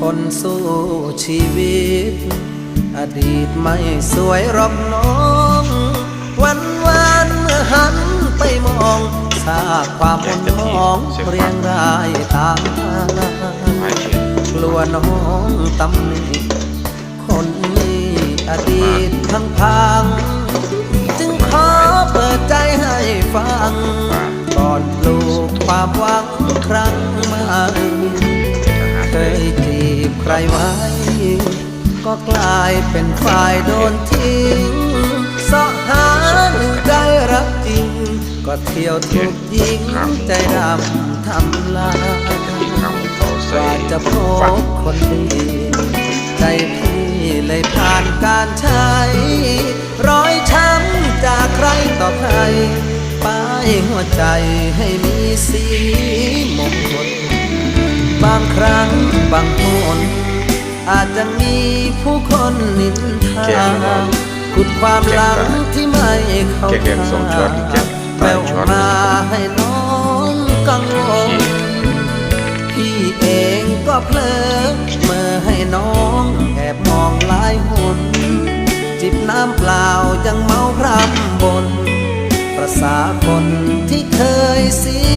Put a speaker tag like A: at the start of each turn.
A: คนสู้ชีวิต อดีตไม่สวยหรอกน้อง วันวานเมื่อหันไปมองซาความมนมองเรียงรายตาม
B: หายเขียน
A: กลัวน้องตำหนิคนนี้อดีตพังพัง จึงขอเปิดใจให้ฟัง ก่อนปลูกความหวังครั้งใหม่ รไว้ ก็กลายเป็นฝ่ายโดนทิ้งเสาะหาหนึ่งใจรักจริง ก็เที่ยวถูกยิงใจดำทำลายกว่าจะพบคนดีใจพี่เลยผ่านการใช้ร้อยช้ำจากใครต่อใครป้ายหัวใจให้มีสีมงคลบางครั้งบางคน อาจจะมีผู้คนนินทาขุดความหลังที่ไม่เข้า
B: แกงสองช้อนแกง
A: แว
B: ตายวช้อน
A: มาให้น้องกังวลพี่เองก็เพลิดเมื่อให้น้องแอบมองหลายหนจิบน้ำเปล่ายังเมาพร่ำบน ประสาคนที่เคยเสีย